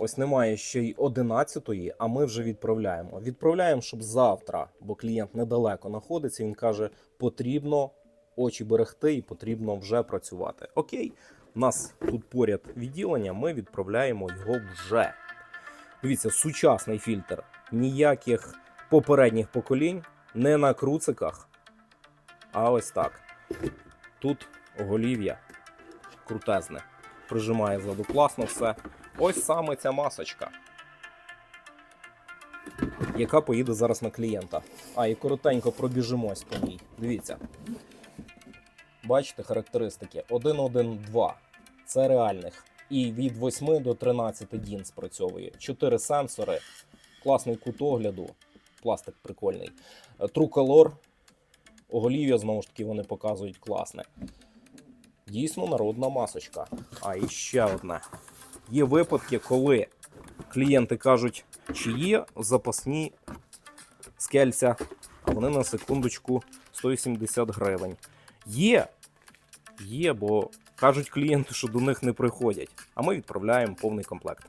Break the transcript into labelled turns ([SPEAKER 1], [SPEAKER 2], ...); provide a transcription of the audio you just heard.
[SPEAKER 1] Ось немає ще й 11-ї, а ми вже відправляємо. Відправляємо, щоб завтра, бо клієнт недалеко знаходиться. Він каже, потрібно очі берегти і потрібно вже працювати. Окей, у нас тут поряд відділення, ми відправляємо його вже. Дивіться, сучасний фільтр. Ніяких попередніх поколінь, не на круциках, а ось так. Тут оголів'я крутезне. Прижимає ззаду класно все. Ось саме ця масочка, яка поїде зараз на клієнта. А, і коротенько пробіжимось по ній. Дивіться. Бачите характеристики 1.1.2. Це реальних. І від 8 до 13 дін спрацьовує. 4 сенсори, класний кут огляду, пластик прикольний. True Color, оголів'я, знову ж таки, вони показують класне. Дійсно народна масочка. А і ще одна. Є випадки, коли клієнти кажуть, чи є запасні скельця, а вони на секундочку 170 гривень. Є, є, бо кажуть клієнти, що до них не приходять, а ми відправляємо повний комплект.